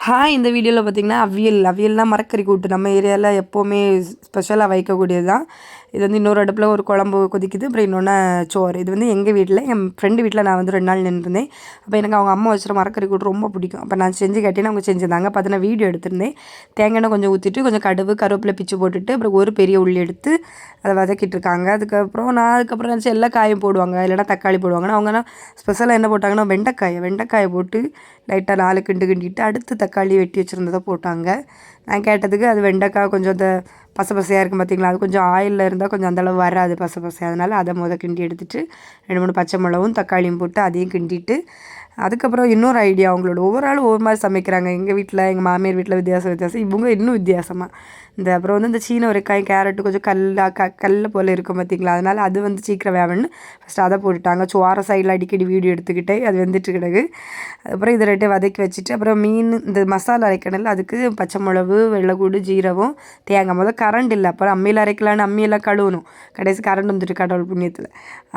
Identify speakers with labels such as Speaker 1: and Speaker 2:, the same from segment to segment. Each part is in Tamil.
Speaker 1: ஹாய் இந்த வீடியோவில் பார்த்தீங்கன்னா அவியல். அவியல்னால் மரக்கறி கூட்டு. நம்ம ஏரியாவில் எப்போவுமே ஸ்பெஷலாக வைக்கக்கூடியது தான் இது வந்து இன்னொரு அடுப்பில் ஒரு குழம்பு கொதிக்குது. அப்புறம் இன்னொன்று சோறு. இது வந்து எங்கள் வீட்டில் என் ஃப்ரெண்டு வீட்டில் நான் வந்து ரெண்டு நாள் நின்றுருந்தேன். அப்போ எனக்கு அவங்க அம்மா வச்சுற மரக்கறி கூட்டு ரொம்ப பிடிக்கும். அப்போ நான் செஞ்சு கேட்டேன்னு அவங்க செஞ்சுருந்தாங்க. பார்த்து நான் வீடியோ எடுத்திருந்தேன். தேங்காய் கொஞ்சம் ஊற்றிட்டு கொஞ்சம் கடுவு கருவேப்பிலை பிச்சு போட்டுட்டு அப்புறம் ஒரு பெரிய உள்ளி எடுத்து அதை வதக்கிட்டு இருக்காங்க அதுக்கப்புறம் நான் அதுக்கப்புறம் நினச்சி எல்லா காயும் போடுவாங்க. இல்லைனா தக்காளி போடுவாங்கன்னா அவங்கன்னா ஸ்பெஷலாக என்ன போட்டாங்கன்னா வெண்டைக்காயை வெண்டைக்காயை போட்டு லைட்டாக நாலு கிண்டு கிண்டிட்டு அடுத்து தக்காளி வெட்டி வச்சுருந்ததை போட்டாங்க. நான் கேட்டதுக்கு அது வெண்டைக்காய் கொஞ்சம் அந்த பசை பசையாக இருக்கும் பார்த்திங்களா அது கொஞ்சம் ஆயிலில் இருந்தால் கொஞ்சம் அந்தளவு வராது பசை பசை அதனால் அதை முத கிண்டி எடுத்துகிட்டு ரெண்டு மூணு பச்சை மிளகும் தக்காளியும் போட்டு அதையும் கிண்டிட்டு அதுக்கப்புறம் இன்னொரு ஐடியா அவங்களோட ஒவ்வொரு ஆளும் ஒவ்வொரு மாதிரி சமைக்கிறாங்க. எங்கள் வீட்டில் எங்கள் மாமியார் வீட்டில் வித்தியாசம் வித்தியாசம். இவங்க இன்னும் வித்தியாசமாக இந்த அப்புறம் வந்து இந்த சீன உரைக்காய் கேரட்டு கொஞ்சம் கல்லாக க கல் போல் இருக்கும் பார்த்திங்களா அதனால் அது வந்து சீக்கிரம் வேவன்னு ஃபஸ்ட்டு அதை போட்டுட்டாங்க. சுவார சைடில் அடிக்கடி வீடியோ எடுத்துக்கிட்டே அது வந்துட்டு கிடக்கு. அதுக்கப்புறம் இதை ரெட்டே வதக்கி வச்சுட்டு அப்புறம் மீன் இந்த மசாலா அரைக்கணும்ல அதுக்கு பச்சை மிளகு வெள்ளைக்கூடு ஜீரகம் தேங்காய். முதல் கரண்ட் இல்லை. அப்புறம் அம்மியில் அரைக்கலான்னு அம்மியெல்லாம் கழுவணும். கடைசி கரண்ட் வந்துட்டு கடவுள் புண்ணியத்தில்.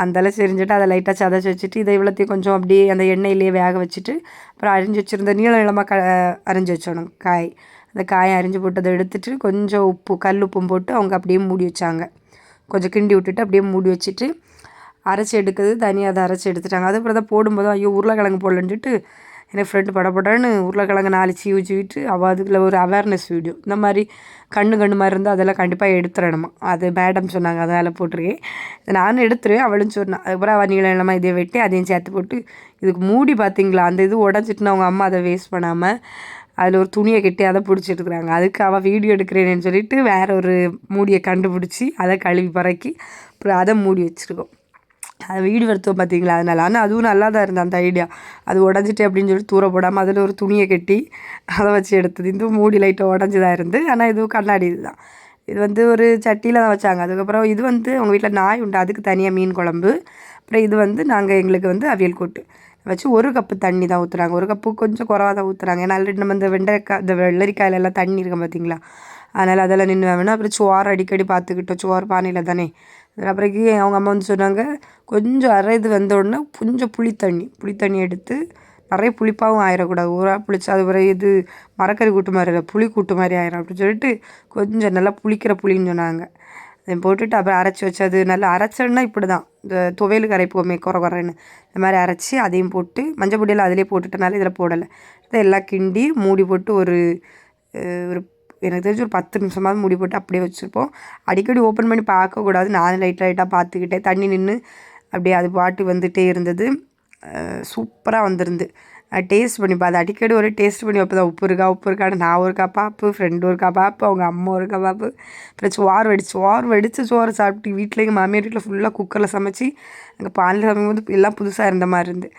Speaker 1: அந்தளவு செரிஞ்சிட்டு அதை லைட்டாக சதைச்சி வச்சுட்டு இதை இவ்வளோத்தையும் கொஞ்சம் அப்படியே அந்த எண்ணெயிலேயே வேக வச்சுட்டு அப்புறம் அரிஞ்சு வச்சுருந்த நீள நீளமாக க அரிஞ்சு வச்சோணும் காய். அந்த காயை அரிஞ்சு போட்டு அதை எடுத்துட்டு கொஞ்சம் உப்பு கல் உப்பும் போட்டு அவங்க அப்படியே மூடி வச்சாங்க. கொஞ்சம் கிண்டி விட்டுட்டு அப்படியே மூடி வச்சுட்டு அரைச்சி எடுக்கிறது தனியாக அதை அரைச்சி எடுத்துட்டாங்க. அதுக்கப்புறம் தான் போடும்போது ஐயோ உருளைக்கிழங்கு போடலன்ட்டு எனக்கு ஃப்ரெண்டு படப்படன்னு உருளைக்கிழங்கு நாலு சீவு சீவிட்டு அவள் அதுக்குள்ள ஒரு அவேர்னஸ் வீடியோ இந்த மாதிரி கண்ணு கண்ணு மாதிரி இருந்தால் அதெல்லாம் கண்டிப்பாக எடுத்துடணுமா? அது மேடம் சொன்னாங்க அதனால் போட்டிருக்கேன். நானும் எடுத்துருவேன். அவளும் சொன்னான் அதுக்கப்புறம் அவள் நீளம் இல்லாமல் இதை வெட்டி அதையும் சேர்த்து போட்டு இதுக்கு மூடி பார்த்தீங்களா அந்த இது உடஞ்சிட்டுன்னு அவங்க அம்மா அதை வேஸ்ட் பண்ணாமல் அதில் ஒரு துணியை கட்டி அதை பிடிச்சிட்டுருக்குறாங்க அதுக்கு அவள் வீடியோ எடுக்கிறேன்னு சொல்லிட்டு வேற ஒரு மூடியை கண்டுபிடிச்சி அதை கழுவி பறக்கி அப்புறம் அதை மூடி வச்சுருக்கோம். அது வீடு வருத்தம் பார்த்தீங்களா அதனால். ஆனால் அதுவும் நல்லா தான் இருந்தது அந்த ஐடியா அது உடஞ்சிட்டு அப்படின்னு சொல்லி தூர போடாமல் அதில் ஒரு துணியை கட்டி அதை வச்சு எடுத்தது. இந்த மூடி லைட்டை உடஞ்சிதான் இருந்து. ஆனால் இதுவும் கண்ணாடி இதுதான். இது வந்து ஒரு சட்டியில் தான் வச்சாங்க. அதுக்கப்புறம் இது வந்து அவங்க வீட்டில் நாய் உண்டு. அதுக்கு தனியாக மீன் குழம்பு. அப்புறம் இது வந்து நாங்கள் எங்களுக்கு வந்து அவியல் கூட்டு. வச்சு ஒரு கப்பு தண்ணி தான் ஊற்றுறாங்க ஒரு கப்பு கொஞ்சம் குறவாக தான் ஊற்றுறாங்க ஏன்னா ஆல்ரெடி நம்ம இந்த வெண்டைக்காய் இந்த வெள்ளரிக்காயிலெல்லாம் தண்ணி இருக்கும் பார்த்தீங்களா அதனால் அதெல்லாம் நின்று வேணும் அப்புறம் சோறு அடிக்கடி பார்த்துக்கிட்டோம். சோறு பானையில் தானே. அப்புறக்கு அவங்க அம்மா வந்து சொன்னாங்க கொஞ்சம் அரை இது வந்த உடனே கொஞ்சம் புளித்தண்ணி புளித்தண்ணி புளி தண்ணி எடுத்து நிறைய புளிப்பாகவும் ஆயிடக்கூடாது ஊராக புளிச்சு அது ஒரு இது மரக்கறி கூட்டு மாதிரி இல்லை புளி கூட்டு மாதிரி ஆயிரும் அப்படின்னு சொல்லிட்டு கொஞ்சம் நல்லா புளிக்கிற புளின்னு சொன்னாங்க. போட்டுட்டு அப்புறம் அரைச்சி வச்சது. நல்லா அரைச்சோன்னா இப்படி தான் இந்த துவையலுக்கு அரைப்போமே குறை குறைன்னு இந்த மாதிரி அரைச்சி அதையும் போட்டு மஞ்சள் பொடியெல்லாம் அதிலே போட்டுட்டனால இதில் போடலை. இதை எல்லாம் கிண்டி மூடி போட்டு ஒரு ஒரு எனக்கு தெரிஞ்சு ஒரு பத்து நிமிஷமாவது மூடி போட்டு அப்படியே வச்சுருப்போம். அடிக்கடி ஓப்பன் பண்ணி பார்க்கக்கூடாது. நானும் லைட் லைட்டாக பார்த்துக்கிட்டே தண்ணி நின்று அப்படியே அது பாட்டு வந்துகிட்டே இருந்தது. சூப்பராக வந்திருந்து. டேஸ்ட் பண்ணி பார்த்து அடிக்கடி ஒரு டேஸ்ட் பண்ணி வைப்பதான் உப்பு இருக்கா உப்பு இருக்கான்னு. நான் ஒருக்கா பாப்பு ஃப்ரெண்டு ஒருக்கா பாப்பு அவங்க அம்மா ஒருக்கா பாப்பு அப்புறம் சோறு வடிச்சு சோறு வடித்து சோறு சாப்பிட்டு வீட்டில் எங்கள் மாமியார் வீட்டில் ஃபுல்லாக குக்கரில் சமைச்சி அங்கே பாலில் சமைக்கும்போது எல்லாம் புதுசாக இருந்த மாதிரி இருந்து.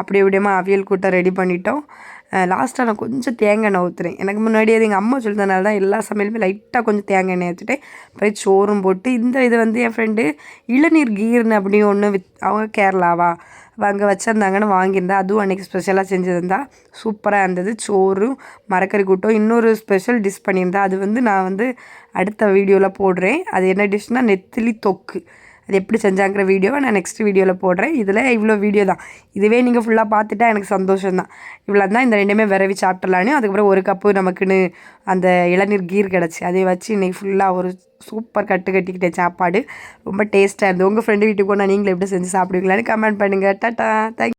Speaker 1: அப்படி எப்படியுமா அவியல் கூட்டம் ரெடி பண்ணிட்டோம். லாஸ்ட்டாக நான் கொஞ்சம் தேங்காய் எண்ணெய் ஊற்றுறேன் எனக்கு முன்னாடி அது எங்கள் அம்மா சொல்லித்தனால தான் எல்லா சமையலுமே லைட்டாக கொஞ்சம் தேங்காய் எண்ணெய் ஊற்றிட்டேன் அப்புறம் சோறும் போட்டு இந்த இது வந்து என் ஃப்ரெண்டு இளநீர் கீர்னு அப்படின்னு ஒன்று வித் அவங்க கேரளாவா? அங்கே வச்சுருந்தாங்கன்னு வாங்கியிருந்தேன் அதுவும் அன்றைக்கி ஸ்பெஷலாக செஞ்சுருந்தா. சூப்பராக இருந்தது. சோறும் மரக்கறி கூட்டம் இன்னொரு ஸ்பெஷல் டிஷ் பண்ணியிருந்தேன் அது வந்து நான் வந்து அடுத்த வீடியோவில் போடுறேன். அது என்ன டிஷ்னால் நெத்திலி தொக்கு. அது எப்படி செஞ்சாங்கிற வீடியோவை நான் நெக்ஸ்ட் வீடியோவில் போடுறேன். இதில் இவ்வளோ வீடியோ தான். இதுவே நீங்கள் ஃபுல்லாக பார்த்துட்டா எனக்கு சந்தோஷம் தான் இவ்வளோ தான் இந்த ரெண்டுமே விரவி சாப்பிட்றலானே அதுக்கப்புறம் ஒரு கப்பு நமக்குன்னு அந்த இளநீர் கீர் கிடச்சி அதை வச்சு இன்றைக்கி ஃபுல்லாக ஒரு சூப்பர் கட்டு கட்டிக்கிட்டேன் சாப்பாடு. ரொம்ப டேஸ்ட்டாக இருந்தது. உங்கள் ஃப்ரெண்டு வீட்டுக்கு போனால் நீங்களும் எப்படி செஞ்சு சாப்பிடுவீங்களான்னு கமெண்ட் பண்ணுங்கள் டாட்டா தேங்க்